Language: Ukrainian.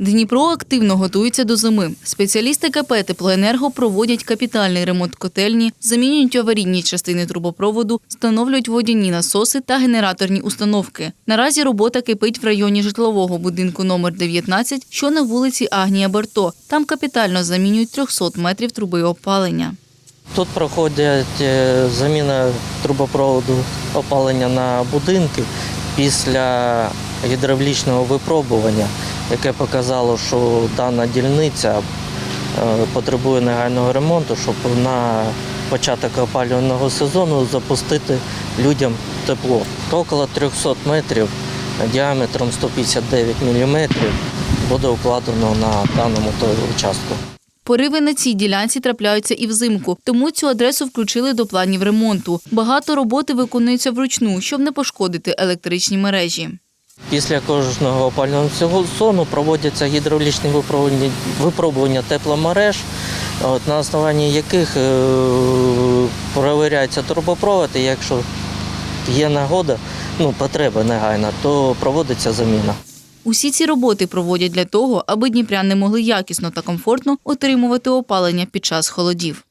Дніпро активно готується до зими. Спеціалісти КП «Теплоенерго» проводять капітальний ремонт котельні, замінюють аварійні частини трубопроводу, встановлюють водяні насоси та генераторні установки. Наразі робота кипить в районі житлового будинку номер 19, що на вулиці Агнія Берто. Там капітально замінюють 300 метрів труби опалення. Тут проходить е, заміна трубопроводу опалення на будинки після гідравлічного випробування, яке показало, що дана дільниця е, потребує негайного ремонту, щоб на початок опалювального сезону запустити людям тепло. Около 300 метрів діаметром 159 мм буде укладено на даному участку. Пориви на цій ділянці трапляються і взимку, тому цю адресу включили до планів ремонту. Багато роботи виконується вручну, щоб не пошкодити електричні мережі. Після кожного опалювального сезону проводяться гідравлічні випробування, випробування тепломереж, от, на основанні яких е, перевіряється трубопровод, і якщо є нагода, ну, потреба негайна, то проводиться заміна. Усі ці роботи проводять для того, аби дніпряни могли якісно та комфортно отримувати опалення під час холодів.